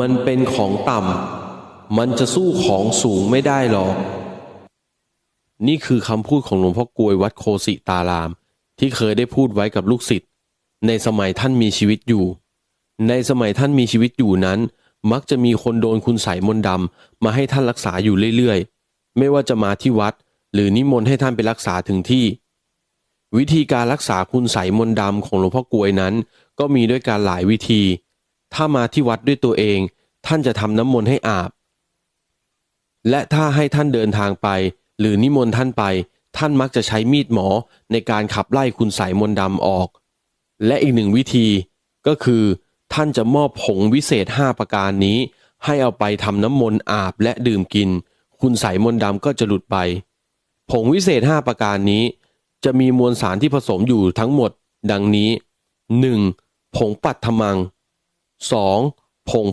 มันเป็นของต่ำ มันจะสู้ของสูงไม่ได้หรอก นี่คือคำพูดของหลวงพ่อกวยวัดโคสิตาราม ที่เคยได้พูดไว้กับลูกศิษย์ในสมัยท่านมีชีวิตอยู่ ในสมัยท่านมีชีวิตอยู่นั้น มักจะมีคนโดนคุณใสยมนต์ดำมาให้ท่านรักษาอยู่เรื่อยๆ ไม่ว่าจะมาที่วัด หรือนิมนต์ให้ท่านไปรักษาถึงที่ วิธีการรักษาคุณใสยมนต์ดำของหลวงพ่อกวยนั้น ก็มีด้วยการหลายวิธี ถ้ามาที่วัดด้วยตัวเอง ท่านจะทำน้ำมนต์ให้อาบ และถ้าให้ท่านเดินทางไป หรือนิมนต์ท่านไป ท่านมักจะใช้มีดหมอในการขับไล่คุณใสยมนต์ดำออก และอีกหนึ่งวิธีก็คือ ท่านจะมอบผงวิเศษ 5 ประการนี้ ให้เอาไปทำน้ำมนต์อาบและดื่มกิน คุณใสยมนต์ดำก็จะหลุดไป ผงวิเศษ 5 ประการนี้ จะมีมวลสารที่ผสมอยู่ทั้งหมด ดังนี้ 1. ผงปัตถมัง 2. พงพุ